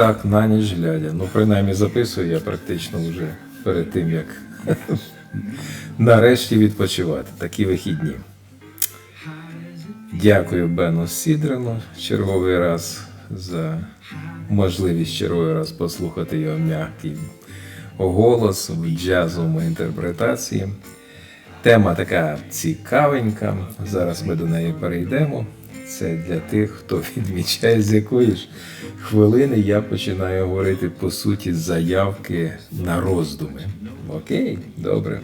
так, на ніч глядя. Ну, принаймні записую я практично вже перед тим, як нарешті відпочивати. Такі вихідні. Дякую Бену Сідрену черговий раз за можливість черговий раз послухати його м'який голос в джазовому інтерпретації. Тема така цікавенька. Зараз ми до неї перейдемо. Це для тих, хто відмічає, з якої ж хвилини я починаю говорити по суті заявки на роздуми. Окей, добре.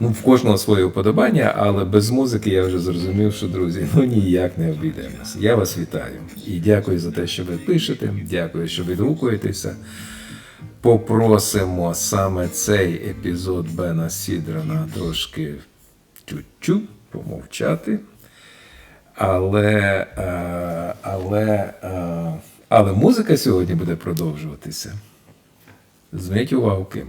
Ну, в кожного своє вподобання, але без музики я вже зрозумів, що друзі, ну ніяк не обійдемося. Я вас вітаю і дякую за те, що ви пишете. Дякую, що відгукуєтеся. Попросимо саме цей епізод Бена Сідрана трошки чуть-чуть помовчати. Але, е, але, е, але музика сьогодні буде продовжуватися. Зверніть увагу ким.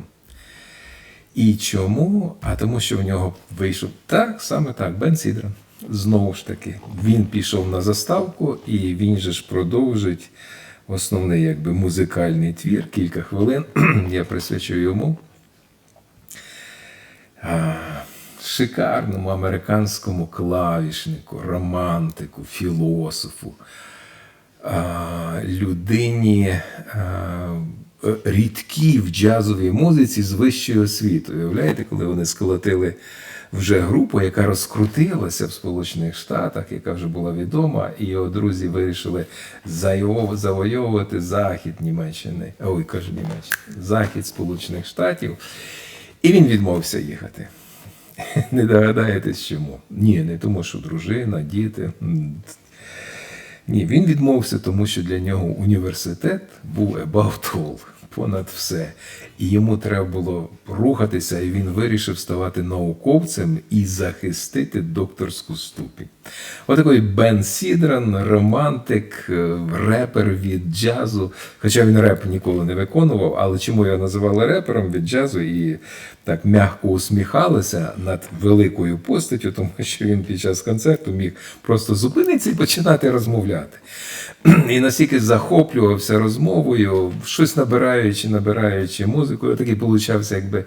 І чому? А тому, що в нього вийшов так, саме так, Бен Сідран. Знову ж таки, він пішов на заставку, і він же ж продовжить основний якби, музикальний твір. Кілька хвилин я присвячу йому. Шикарному американському клавішнику, романтику, філософу, людині а, рідкій в джазовій музиці з вищою освітою. Уявляєте, коли вони сколотили вже групу, яка розкрутилася в Сполучених Штатах, яка вже була відома, і його друзі вирішили завойовувати захід Німеччини, ой, кажу Німеччини, захід Сполучених Штатів, і він відмовився їхати. Не догадаєтесь чому? Ні, не тому, що дружина, діти. Ні, він відмовився, тому що для нього університет був above all, понад все. І йому треба було рухатися, і він вирішив ставати науковцем і захистити докторську ступінь. Отакий Бен Сідран, романтик, е, репер від джазу. Хоча він реп ніколи не виконував, але чому його називали репером від джазу і так м'яко усміхалися над великою постаттю, тому що він під час концерту міг просто зупинитися і починати розмовляти. І настільки захоплювався розмовою, щось набираючи, набираючи музику, такий получався якби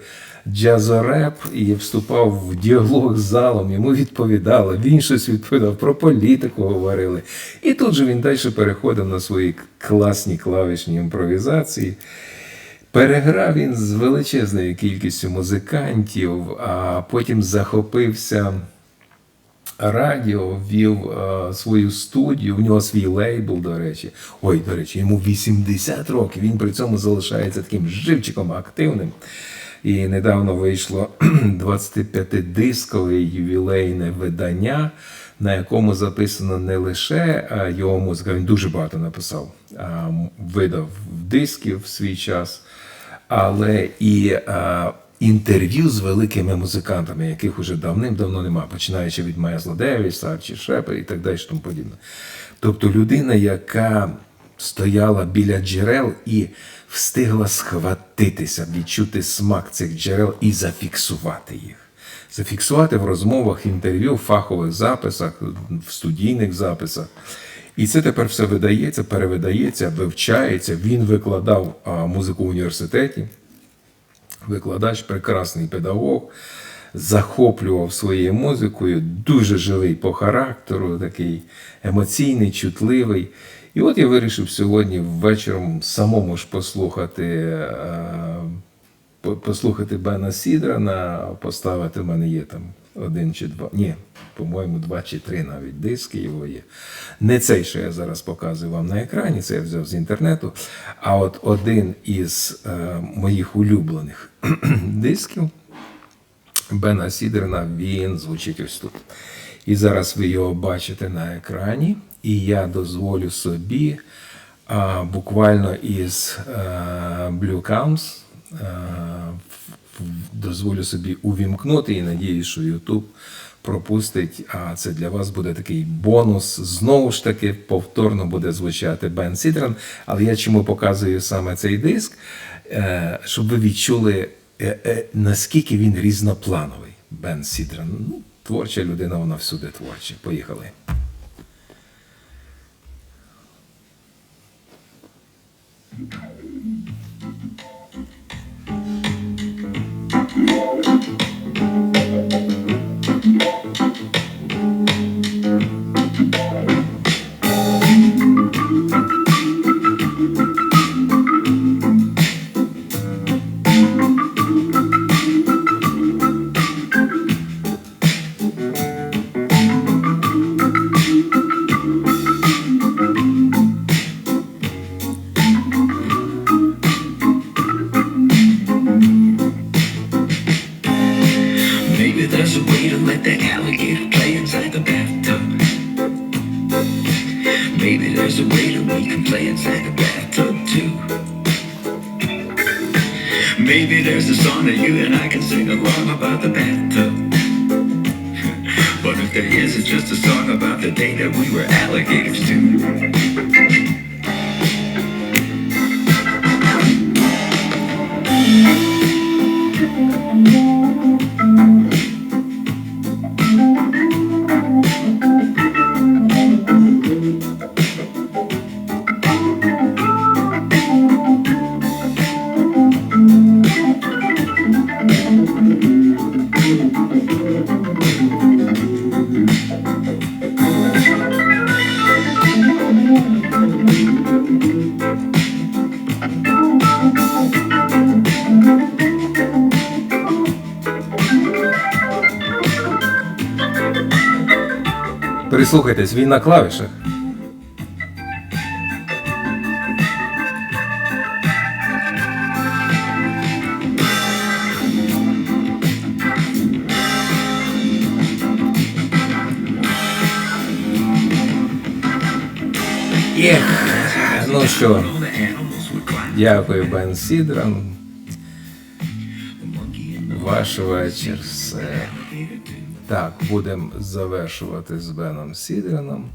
джазореп і вступав в діалог з залом, йому відповідали, він щось відповідав, про політику говорили. І тут же він далі переходив на свої класні клавішні імпровізації. Переграв він з величезною кількістю музикантів, а потім захопився радіо, вів е, свою студію, в нього свій лейбл, до речі. Ой, до речі, йому 80 років. Він при цьому залишається таким живчиком активним. І недавно вийшло 25-дискове ювілейне видання, на якому записано не лише е, його музика, він дуже багато написав, видав дисків в свій час, але і а, інтерв'ю з великими музикантами, яких уже давним-давно нема, починаючи від Майсла Девіса, Арчі Шепер і так далі, тому подібне. Тобто людина, яка стояла біля джерел і встигла схватитися, відчути смак цих джерел і зафіксувати їх. Зафіксувати в розмовах, інтерв'ю, фахових записах, в студійних записах. І це тепер все видається, перевидається, вивчається. Він викладав музику в університеті, викладач, прекрасний педагог, захоплював своєю музикою, дуже живий по характеру, такий емоційний, чутливий. І от я вирішив сьогодні вечором самому ж послухати. е, Послухати Бена Сідрана, поставити в мене є там один чи два. Ні, по-моєму, два чи три навіть диски його є. Не цей, що я зараз показую вам на екрані, це я взяв з інтернету. А от один із е, моїх улюблених дисків Бена Сідерна, він звучить ось тут. І зараз ви його бачите на екрані. І я дозволю собі а, буквально із а, Blue Comes а, в- дозволю собі увімкнути і надіюсь, що YouTube пропустить, а це для вас буде такий бонус. Знову ж таки, повторно буде звучати Бен Сідран. Але я чому показую саме цей диск, Е, щоб ви відчули, е, е, наскільки він різноплановий. Бен Сідран. Ну, творча людина, вона всюди творча. Поїхали. Maybe Maybe there's a song that you and I can sing along about the bathtub. but if there is, it's just a song about the day that we were alligators too. Прислухайтесь, він на клавішах. Ех, ну що, дякую, Бен the Ваш вечір все. Так, будемо завершувати з Беном Сідраном.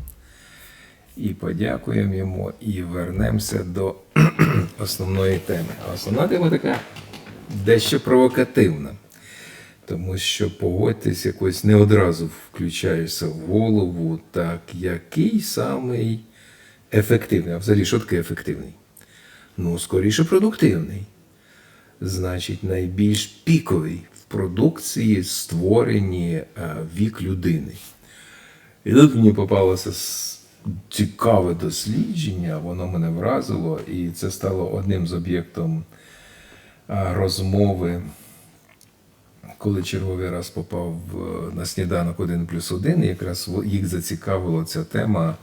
І подякуємо йому, і вернемося до основної теми. А основна тема така дещо провокативна. Тому що погодьтесь, якось не одразу включаєшся в голову, так який самий ефективний. А взагалі, що таке ефективний? Ну, скоріше продуктивний значить, найбільш піковий продукції створені е, вік людини. І тут мені попалося цікаве дослідження, воно мене вразило, і це стало одним з об'єктом е, розмови, коли черговий раз попав на сніданок 1 плюс 1, якраз їх зацікавила ця тема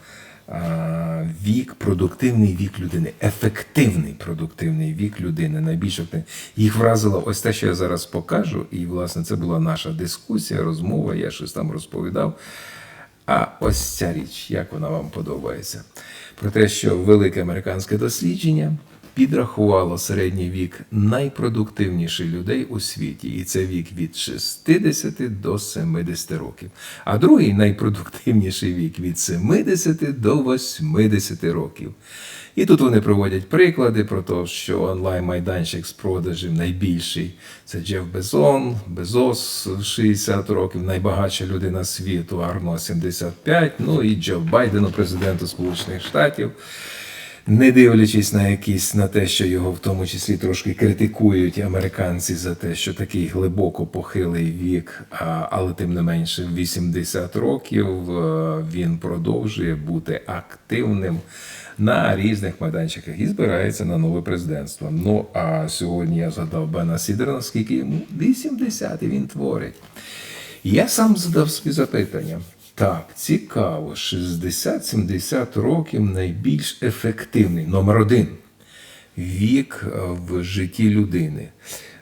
вік, продуктивний вік людини, ефективний продуктивний вік людини. Найбільш ефективний. Їх вразило ось те, що я зараз покажу, і власне це була наша дискусія, розмова, я щось там розповідав. А ось ця річ, як вона вам подобається? Про те, що велике американське дослідження підрахувало середній вік найпродуктивніших людей у світі, і це вік від 60 до 70 років. А другий найпродуктивніший вік від 70 до 80 років. І тут вони проводять приклади про те, що онлайн-майданчик з продажів найбільший це Джеф Безон, Безос 60 років, найбагатша людина світу, Арно 75, ну і Джо Байдену, президенту Сполучених Штатів. Не дивлячись на якісь на те, що його в тому числі трошки критикують американці за те, що такий глибоко похилий вік, але тим не менше в 80 років е, він продовжує бути активним на різних майданчиках і збирається на нове президентство. Ну а сьогодні я згадав Бена Сідерна, скільки йому 80, і він творить. Я сам задав собі запитання. Так, цікаво, 60-70 років найбільш ефективний. Номер один. Вік в житті людини.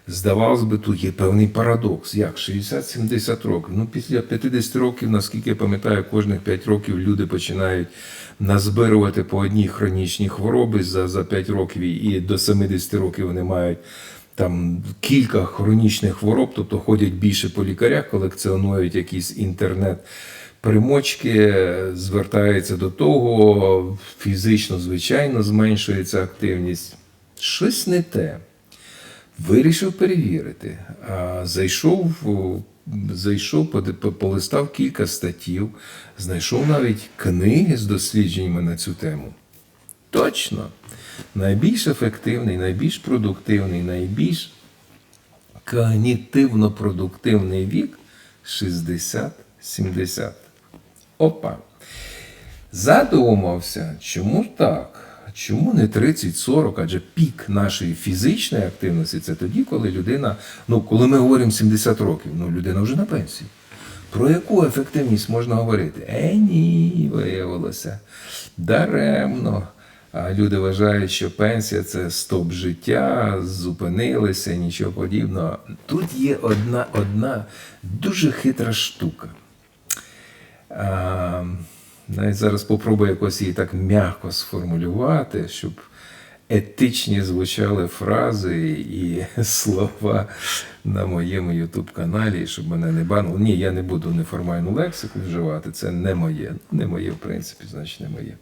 Здавалось би, тут є певний парадокс. Як 60-70 років? Ну, після 50 років, наскільки я пам'ятаю, кожних 5 років люди починають назбирувати по одній хронічній хвороби за, за 5 років, і до 70 років вони мають там кілька хронічних хвороб, тобто ходять більше по лікарях, колекціонують якісь інтернет. Примочки звертаються до того, фізично, звичайно, зменшується активність. Щось не те. Вирішив перевірити. Зайшов, зайшов, полистав кілька статтів, знайшов навіть книги з дослідженнями на цю тему. Точно, найбільш ефективний, найбільш продуктивний, найбільш когнітивно продуктивний вік 60-70. Опа. Задумався, чому так? Чому не 30-40? Адже пік нашої фізичної активності це тоді, коли людина, ну коли ми говоримо 70 років, ну людина вже на пенсії. Про яку ефективність можна говорити? Е, ні, виявилося. Даремно. А люди вважають, що пенсія це стоп життя, зупинилися, нічого подібного. Тут є одна, одна дуже хитра штука. А, навіть зараз попробую якось її так м'яко сформулювати, щоб етичні звучали фрази і слова на моєму ютуб-каналі, щоб мене не банили. Ні, я не буду неформальну лексику вживати, це не моє. Не моє, в принципі, значить не моє.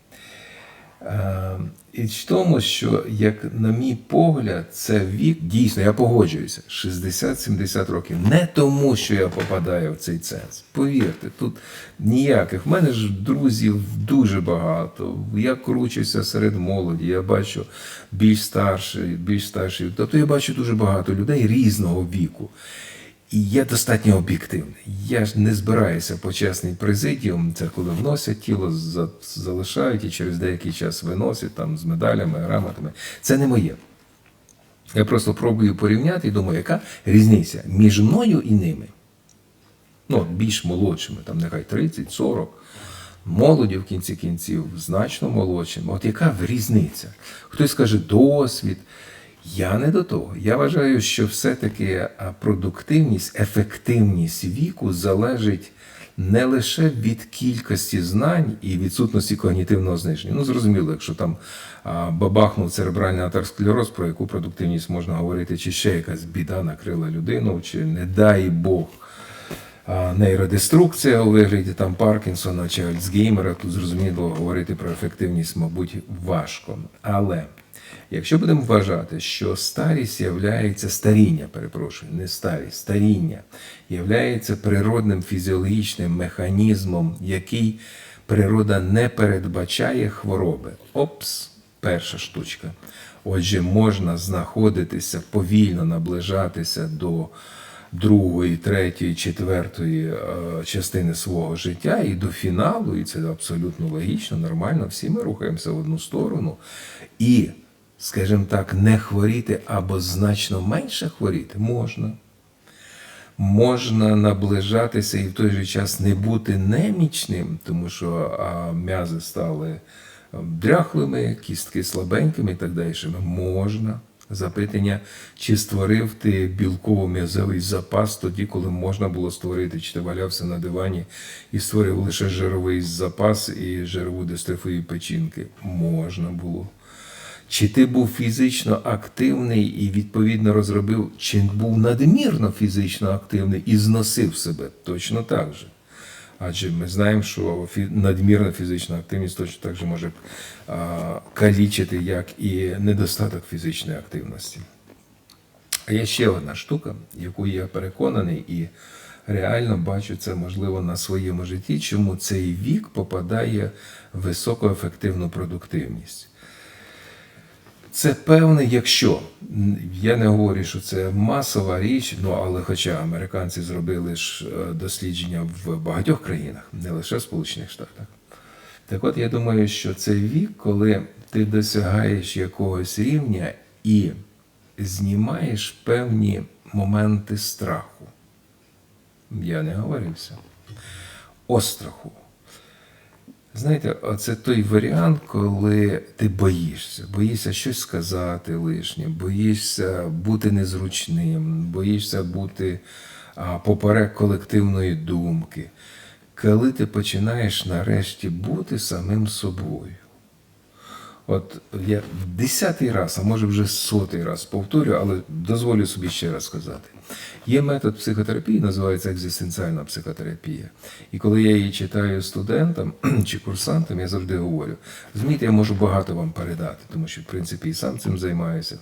Е, І в тому, що, як на мій погляд, це вік, дійсно, я погоджуюся, 60-70 років. Не тому, що я попадаю в цей ценз. Повірте, тут ніяких. В мене ж друзів дуже багато. Я кручуся серед молоді, я бачу більш старші, більш старші. Тобто я бачу дуже багато людей різного віку. І я достатньо об'єктивний. Я ж не збираюся почесний президіум, це коли вносять тіло, за- залишають і через деякий час виносять там з медалями, грамотами. Це не моє. Я просто пробую порівняти і думаю, яка різниця між мною і ними. Ну, більш молодшими, там нехай 30, 40, молоді в кінці кінців, значно молодшими. От яка різниця? Хтось каже досвід. Я не до того. Я вважаю, що все-таки продуктивність, ефективність віку залежить не лише від кількості знань і відсутності когнітивного зниження. Ну, зрозуміло, якщо там бабахнув церебральний атеросклероз, про яку продуктивність можна говорити, чи ще якась біда накрила людину, чи не дай Бог нейродеструкція у вигляді там Паркінсона чи Альцгеймера, тут зрозуміло говорити про ефективність, мабуть, важко. Але якщо будемо вважати, що старість являється старіння, перепрошую, не старість, старіння являється природним фізіологічним механізмом, який природа не передбачає хвороби. Опс, перша штучка. Отже, можна знаходитися повільно наближатися до другої, третьої, четвертої е, частини свого життя і до фіналу, і це абсолютно логічно, нормально. Всі ми рухаємося в одну сторону. І, скажімо так, не хворіти або значно менше хворіти можна. Можна наближатися і в той же час не бути немічним, тому що а, м'язи стали дряхлими, кістки слабенькими і так далі. Можна. Запитання, чи створив ти білково-м'язовий запас тоді, коли можна було створити, чи ти валявся на дивані і створив лише жировий запас і жирову дистрофію печінки? Можна було. Чи ти був фізично активний і відповідно розробив, чи був надмірно фізично активний і зносив себе? Точно так же. Адже ми знаємо, що надмірна фізична активність точно так же може калічити, як і недостаток фізичної активності. А є ще одна штука, яку я переконаний і реально бачу це можливо на своєму житті, чому цей вік попадає в високоефективну продуктивність. Це певне, якщо я не говорю, що це масова річ, ну але хоча американці зробили ж е, дослідження в багатьох країнах, не лише в Сполучених Штатах. Так от я думаю, що це вік, коли ти досягаєш якогось рівня і знімаєш певні моменти страху. Я не говорився. Остраху. Знаєте, це той варіант, коли ти боїшся, боїшся щось сказати лишнє, боїшся бути незручним, боїшся бути поперек колективної думки. Коли ти починаєш нарешті бути самим собою. От я десятий раз, а може вже сотий раз повторю, але дозволю собі ще раз сказати. Є метод психотерапії, називається екзистенціальна психотерапія. І коли я її читаю студентам чи курсантам, я завжди говорю: розумієте, я можу багато вам передати, тому що в принципі і сам цим займаюся.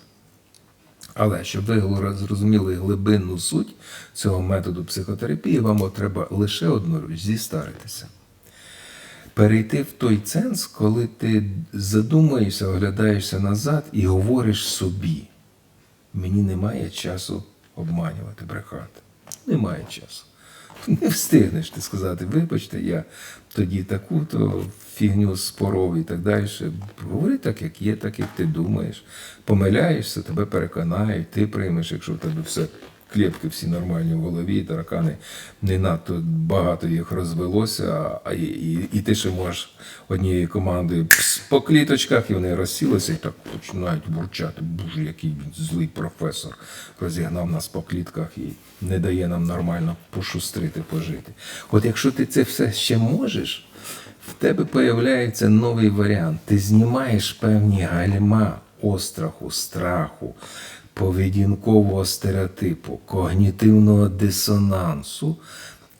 Але щоб ви зрозуміли глибинну суть цього методу психотерапії, вам треба лише одну річ зістаритися. Перейти в той сенс, коли ти задумаєшся, оглядаєшся назад і говориш собі: мені немає часу обманювати, брехати. Немає часу. Не встигнеш ти сказати, вибачте, я тоді таку-то фігню споров і так далі. Говори так, як є, так, як ти думаєш. Помиляєшся, тебе переконають, ти приймеш, якщо в тебе все клітки всі нормальні в голові, таракани не надто багато їх розвелося, а і, і, і ти ще можеш однією командою пс, по кліточках, і вони розсілися і так починають бурчати. Боже, який злий професор розігнав нас по клітках і не дає нам нормально пошустрити, пожити. От якщо ти це все ще можеш, в тебе появляється новий варіант. Ти знімаєш певні гальма остраху, страху, поведінкового стереотипу, когнітивного дисонансу,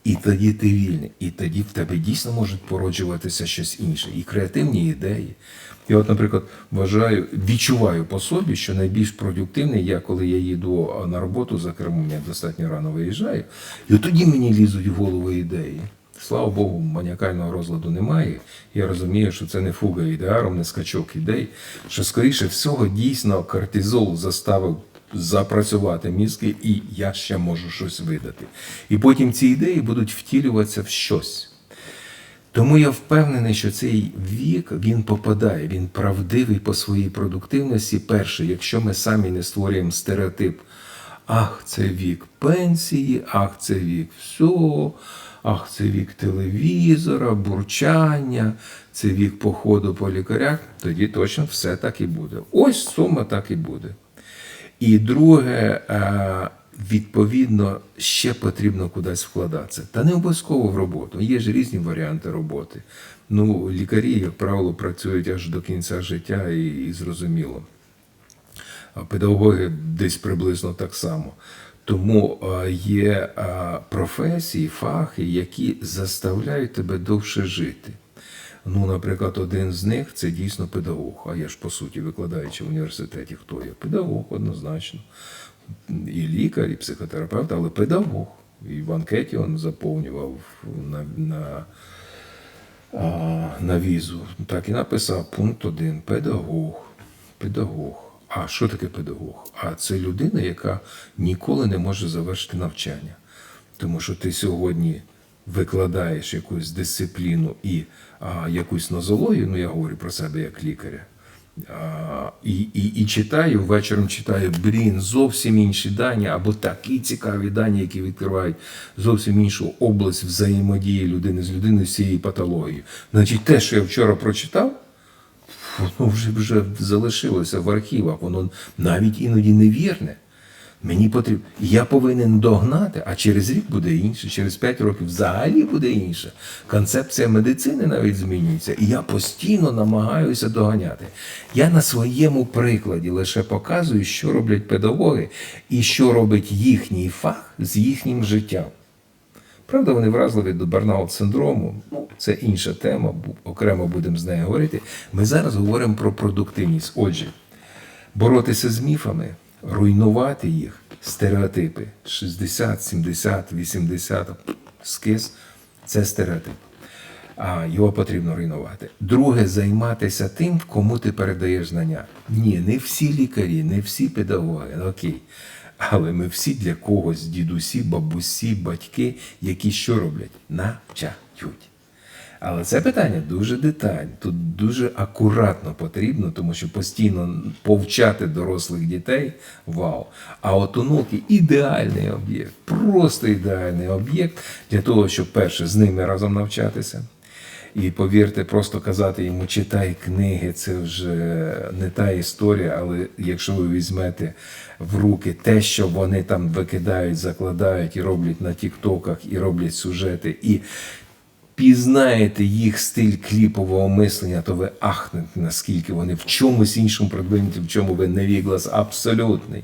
і тоді ти вільний. І тоді в тебе дійсно можуть породжуватися щось інше, і креативні ідеї. Я, от, наприклад, вважаю, відчуваю по собі, що найбільш продуктивний я, коли я їду на роботу за кермом, я достатньо рано виїжджаю, і от тоді мені лізуть в голову ідеї. Слава Богу, маніакального розладу немає. Я розумію, що це не фуга ідеаром, не скачок ідей. Що скоріше всього дійсно кортизол заставив запрацювати мізки, і я ще можу щось видати. І потім ці ідеї будуть втілюватися в щось. Тому я впевнений, що цей вік він попадає, він правдивий по своїй продуктивності. Перше, якщо ми самі не створюємо стереотип, ах, це вік пенсії, ах, це вік всього, ах, це вік телевізора, бурчання, це вік походу по лікарях, тоді точно все так і буде. Ось сума так і буде. І друге, е, відповідно, ще потрібно кудись вкладатися. Та не обов'язково в роботу. Є ж різні варіанти роботи. Ну, лікарі, як правило, працюють аж до кінця життя і, і зрозуміло. Педагоги десь приблизно так само. Тому є професії, фахи, які заставляють тебе довше жити. Ну, наприклад, один з них це дійсно педагог. А я ж по суті, викладаючи в університеті, хто я? Педагог однозначно. І лікар, і психотерапевт, але педагог. І в анкеті він заповнював на, на, на візу. Так і написав пункт один: педагог. Педагог. А що таке педагог? А це людина, яка ніколи не може завершити навчання. Тому що ти сьогодні викладаєш якусь дисципліну і а, якусь нозологію, ну я говорю про себе як лікаря. А, і, і, і читаю, вечором читаю, блін, зовсім інші дані, або такі цікаві дані, які відкривають зовсім іншу область взаємодії людини з людиною з цією патологією. Значить, те, що я вчора прочитав, воно вже вже залишилося в архівах, воно навіть іноді невірне. Мені потрібно, я повинен догнати, а через рік буде інше, через 5 років взагалі буде інше. Концепція медицини навіть змінюється, і я постійно намагаюся доганяти. Я на своєму прикладі лише показую, що роблять педагоги і що робить їхній фах з їхнім життям. Правда, вони вразливі до барнаут-синдрому. Ну, це інша тема, окремо будемо з нею говорити. Ми зараз говоримо про продуктивність. Отже, боротися з міфами, руйнувати їх, стереотипи 60, 70, 80, скис це стереотип. А його потрібно руйнувати. Друге, займатися тим, кому ти передаєш знання. Ні, не всі лікарі, не всі педагоги, ну, окей. Але ми всі для когось, дідусі, бабусі, батьки, які що роблять? Навчають. Але це питання дуже детальне. Тут дуже акуратно потрібно, тому що постійно повчати дорослих дітей вау. А от онуки ідеальний об'єкт, просто ідеальний об'єкт для того, щоб перше з ними разом навчатися. І повірте, просто казати йому читай книги, це вже не та історія, але якщо ви візьмете в руки те, що вони там викидають, закладають і роблять на тіктоках, і роблять сюжети, і пізнаєте їх стиль кліпового мислення, то ви ахнете, наскільки вони в чомусь іншому продвинуті, в чому ви невіглас абсолютний.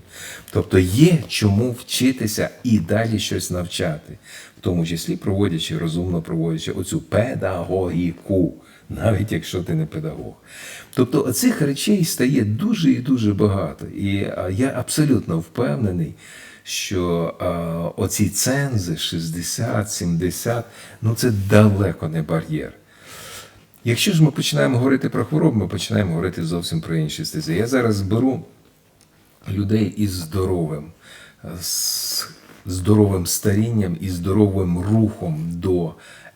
Тобто є чому вчитися і далі щось навчати, в тому числі проводячи розумно проводячи оцю педагогіку, навіть якщо ти не педагог. Тобто оцих речей стає дуже і дуже багато. І я абсолютно впевнений, що а, оці цензи 60-70, ну це далеко не бар'єр. Якщо ж ми починаємо говорити про хвороби, ми починаємо говорити зовсім про інші стези. Я зараз беру людей із здоровим, з здоровим старінням і здоровим рухом до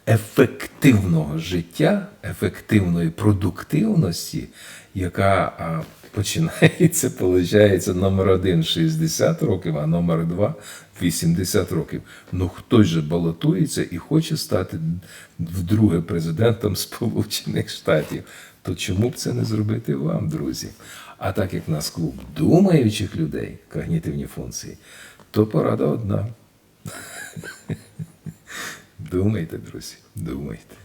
ефективного життя, ефективної продуктивності, яка починається, виходить, номер один 60 років, а номер два 80 років. Ну хтось же балотується і хоче стати вдруге президентом Сполучених Штатів. То чому б це не зробити вам, друзі? А так як нас клуб думаючих людей, когнітивні функції, то порада одна. Думайте, друзі, думайте.